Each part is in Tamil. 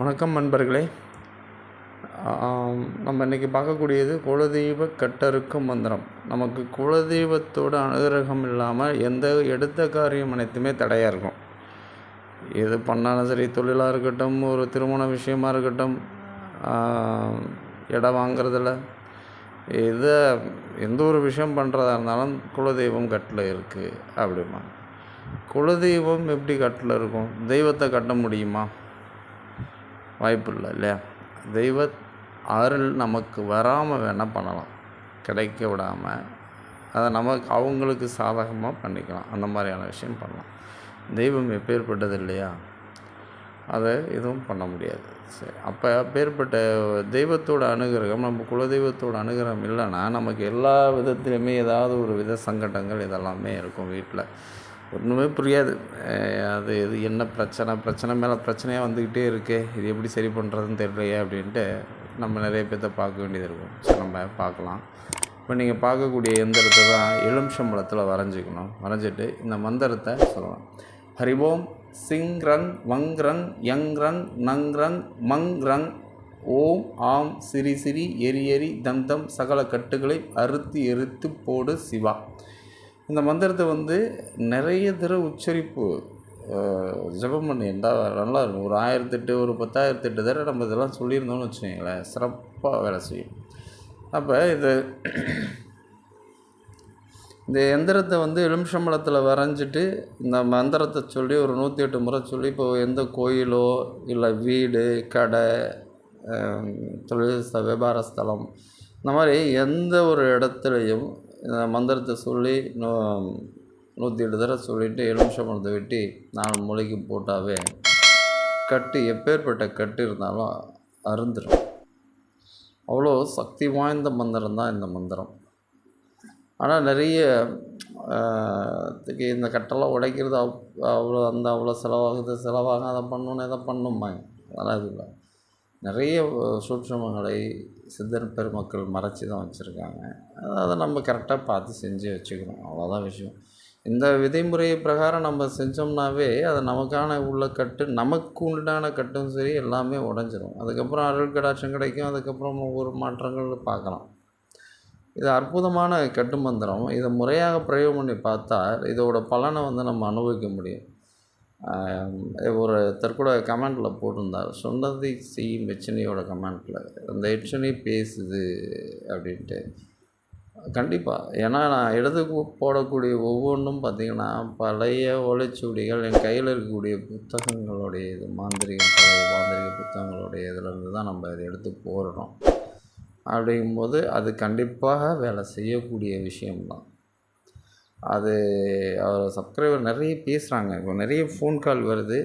வணக்கம் நண்பர்களே. நம்ம இன்றைக்கி பார்க்கக்கூடியது குலதெய்வ கட்டருக்கு மந்திரம். நமக்கு குலதெய்வத்தோட அனுகிரகம் இல்லாமல் எந்த எடுத்த காரியம் அனைத்துமே தடையாக இருக்கும். எது பண்ணாலும் சரி தொழிலாக இருக்கட்டும் ஒரு திருமண விஷயமாக இருக்கட்டும் இடம் வாங்குறதுல எதை எந்த ஒரு விஷயம் பண்ணுறதா இருந்தாலும் குலதெய்வம் கட்டில் இருக்குது அப்படிமா குலதெய்வம் எப்படி கட்டில் இருக்கும்? தெய்வத்தை கட்ட முடியுமா? வாய்ப்பு இல்லை இல்லையா தெய்வ அருள் நமக்கு வராமல் வேணால் பண்ணலாம். கிடைக்க விடாமல் அதை நமக்கு அவங்களுக்கு சாதகமாக பண்ணிக்கலாம். அந்த மாதிரியான விஷயம் பண்ணலாம். தெய்வம் எப்பேற்பட்டது இல்லையா? அதை எதுவும் பண்ண முடியாது. சரி அப்போ அப்பேற்பட்ட தெய்வத்தோட அனுகிரகம் நம்ம குலதெய்வத்தோட அனுகிரகம் இல்லைன்னா நமக்கு எல்லா விதத்திலையுமே ஏதாவது ஒரு வித சங்கடங்கள் இதெல்லாமே இருக்கும் வீட்டில். ஒன்றுமே புரியாது. அது இது என்ன பிரச்சனை பிரச்சனை மேலே பிரச்சனையாக வந்துக்கிட்டே இருக்கே இது எப்படி சரி பண்ணுறதுன்னு தெரியலையே அப்படின்ட்டு நம்ம நிறைய பேர்த்த பார்க்க வேண்டியது இருக்கும். ஸோ நம்ம பார்க்கலாம். இப்போ நீங்கள் பார்க்கக்கூடிய எந்திரத்தை தான் எலுமிச்சம்பழத்தில் வரைஞ்சிக்கணும். வரைஞ்சிட்டு இந்த மந்திரத்தை சொல்லலாம். ஹரிவோம் சிங் ரங் வங் ரங் யங் ரங் நங் ரங் மங் ரங் ஓம் ஆம் சிரி சிரி எரி எரி தந்தம் சகல கட்டுகளை அறுத்து எரித்து போடு சிவா. இந்த மந்திரத்தை வந்து நிறைய தடவை உச்சரிப்பு ஜபம் பண்ணி இருந்தால் நல்லா இருக்கும். ஒரு ஆயிரத்தெட்டு ஒரு பத்தாயிரத்தெட்டு தடவை நம்ம இதெல்லாம் சொல்லியிருந்தோம்னு வச்சுக்கோங்களேன் சிறப்பாக வேலை செய்யும். அப்போ இது இந்த எந்திரத்தை வந்து எலுமிச்சம்பழத்தில் வரைஞ்சிட்டு இந்த மந்திரத்தை சொல்லி ஒரு நூற்றி எட்டு முறை சொல்லி இப்போ எந்த கோயிலோ இல்லை வீடு கடை தொழில் வியாபார ஸ்தலம் இந்த மாதிரி எந்த ஒரு இடத்துலையும் மந்திரத்தை சொல்லி நூ நூற்றி எட்டு தடவை சொல்லிவிட்டு எலுமிச்சம்பழத்தை வெட்டி நாலு மூளைக்கு போட்டாவே கட்டு எப்பேற்பட்ட கட்டு இருந்தாலும் அருந்துடும் அவ்வளோ சக்தி வாய்ந்த மந்திரம் தான் இந்த மந்திரம். ஆனால் நிறைய இந்த கட்டெல்லாம் உடைக்கிறது அவ் அவ்வளோ அந்த அவ்வளோ செலவாகுது செலவாகும் அதை பண்ணணும் எதை பண்ணுமாங்க அதெல்லாம் இது இல்லை. நிறைய சூட்சமங்களை சித்தர் பெருமக்கள் மறைச்சி தான் வச்சுருக்காங்க. அதை நம்ம கரெக்டாக பார்த்து செஞ்சு வச்சுக்கணும். அவ்வளோதான் விஷயம். இந்த விதிமுறை பிரகாரம் நம்ம செஞ்சோம்னாவே அது நமக்கான உள்ள கட்டு நமக்கு உண்டான கட்டும் சரி எல்லாமே உடஞ்சிரும். அதுக்கப்புறம் அருள் கடாட்சம் கிடைக்கும். அதுக்கப்புறம் ஒவ்வொரு மாற்றங்கள் பார்க்கலாம். இது அற்புதமான கட்டு மந்திரம். இதை முறையாக பிரயோகம் பண்ணி பார்த்தா இதோட பலனை வந்து நம்ம அனுபவிக்க முடியும். ஒரு தற்கூட கமெண்டில் போட்டிருந்தார். சொன்னதை செய்யும் எச்சனையோட கமெண்டில். அந்த எச்சனை பேசுது அப்படின்ட்டு. கண்டிப்பாக ஏன்னா நான் இடது போடக்கூடிய ஒவ்வொன்றும் பார்த்திங்கன்னா பழைய ஓலைச்சுவடிகள் என் கையில் இருக்கக்கூடிய புத்தகங்களுடைய இது மாந்திரிகம் பழைய மாந்திரிக புத்தகங்களுடைய இதிலேருந்து தான் நம்ம இதை எடுத்து போடுறோம். அப்படிங்கும்போது அது கண்டிப்பாக வேலை செய்யக்கூடிய விஷயம்தான். அது அவர் சப்ஸ்கிரைபர் நிறைய பேசுகிறாங்க இப்போ நிறைய ஃபோன் கால் வருது.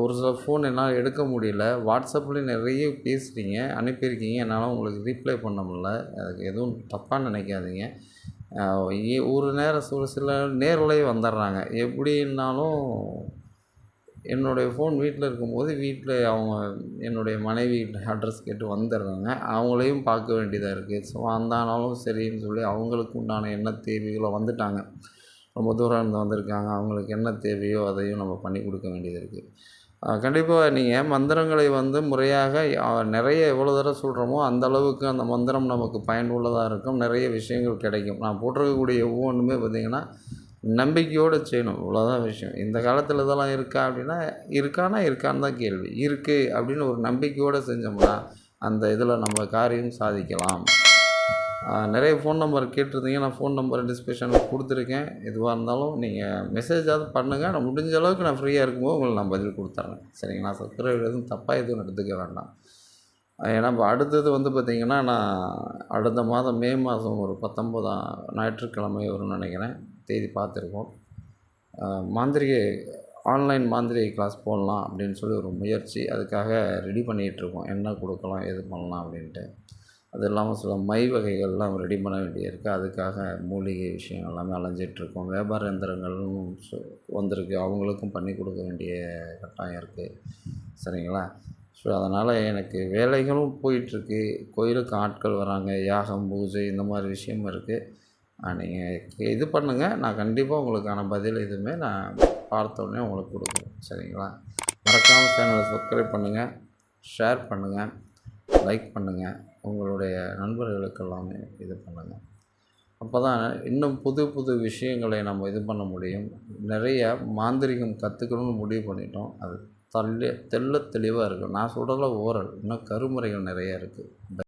ஒரு சில ஃபோன் என்னால் எடுக்க முடியல. வாட்ஸ்அப்லேயும் நிறைய பேசுகிறீங்க அனுப்பியிருக்கீங்க. என்னால் உங்களுக்கு ரீப்ளை பண்ண முடில அதுக்கு எதுவும் தப்பாக நினைக்காதீங்க. ஒரு நேரம் ஒரு சில நேர்லேயே வந்துடுறாங்க. எப்படின்னாலும் என்னுடைய ஃபோன் வீட்டில் இருக்கும்போது வீட்டில் அவங்க என்னுடைய மனைவி அட்ரஸ் கேட்டு வந்துடுறாங்க. அவங்களையும் பார்க்க வேண்டியதாக இருக்குது ஸோ வந்தானாலும் சரின்னு சொல்லி அவங்களுக்கு உண்டான என்ன தேவைகளோ வந்துட்டாங்க. ரொம்ப தூரம் இருந்து வந்திருக்காங்க. அவங்களுக்கு என்ன தேவையோ அதையும் நம்ம பண்ணி கொடுக்க வேண்டியது இருக்குது கண்டிப்பாக நீங்கள் மந்திரங்களை வந்து முறையாக நிறைய எவ்வளோ தடவை சொல்கிறோமோ அந்த அளவுக்கு அந்த மந்திரம் நமக்கு பயனுள்ளதாக இருக்கும். நிறைய விஷயங்கள் கிடைக்கும். நான் போட்டிருக்கக்கூடிய ஒவ்வொன்றுமே பார்த்திங்கன்னா நம்பிக்கையோடு செய்யணும். இவ்வளோதான் விஷயம். இந்த காலத்தில் இதெல்லாம் இருக்கா அப்படின்னா இருக்கானா இருக்கான்னு தான் கேள்வி. இருக்குது அப்படின்னு ஒரு நம்பிக்கையோடு செஞ்சோம்னா அந்த இதில் நம்ம காரியம் சாதிக்கலாம். நிறைய ஃபோன் நம்பர் கேட்டிருந்தீங்க. நான் ஃபோன் நம்பர் டிஸ்கிரிப்ஷனில் கொடுத்துருக்கேன். எதுவாக இருந்தாலும் நீங்கள் மெசேஜாவது பண்ணுங்கள் நான் முடிஞ்ச அளவுக்கு நான் ஃப்ரீயாக இருக்கும்போது உங்களுக்கு நான் பதில் கொடுத்துட்றேன் சரிங்களா? சப்ஸ்கிரைபர் எதுவும் தப்பாக எதுவும் எடுத்துக்க வேண்டாம். ஏன்னா இப்போ அடுத்தது வந்து பார்த்திங்கன்னா நான் அடுத்த மாதம் மே மாதம் ஒரு பத்தொம்போதாம் ஞாயிற்றுக்கிழமை வரும்னு நினைக்கிறேன். தேதி பார்த்துருக்கோம். மாந்திரிக ஆன்லைன் மாந்திரிக கிளாஸ் போடலாம் அப்படின்னு சொல்லி ஒரு முயற்சி. அதுக்காக ரெடி பண்ணிகிட்ருக்கோம். என்ன கொடுக்கலாம் எது பண்ணலாம் அப்படின்ட்டு. அது இல்லாமல் சில மை வகைகள்லாம் ரெடி பண்ண வேண்டியிருக்கு. அதுக்காக மூலிகை விஷயம் எல்லாமே அலைஞ்சிட்ருக்கோம் வியாபார எந்திரங்களும் சு- வந்திருக்கு. அவங்களுக்கும் பண்ணி கொடுக்க வேண்டிய கட்டாயம் இருக்குது சரிங்களா? ஸோ அதனால் எனக்கு வேலைகளும் போயிட்டுருக்கு கோயிலுக்கு ஆட்கள் வராங்க. யாகம் பூஜை இந்த மாதிரி விஷயமும் இருக்குது நீங்கள் இது பண்ணுங்கள் நான் கண்டிப்பாக உங்களுக்கான பதில் எதுவுமே நான் பார்த்த உடனே உங்களுக்கு கொடுக்குறேன். சரிங்களா? மறக்காமல் சேனலை சப்ஸ்கிரைப் பண்ணுங்கள் ஷேர் பண்ணுங்கள் லைக் பண்ணுங்கள் உங்களுடைய நண்பர்களுக்கு எல்லாமே இது பண்ணுங்கள் அப்போ தான் இன்னும் புது புது விஷயங்களை நம்ம இது பண்ண முடியும். நிறைய மாந்திரிகம் கற்றுக்கணும்னு முடிவு பண்ணிட்டோம். அது தள்ளி தெள்ள தெளிவாக இருக்கும் நான் சொல்கிறதுல ஓரல். இன்னும் கருமுறைகள் நிறையா இருக்குது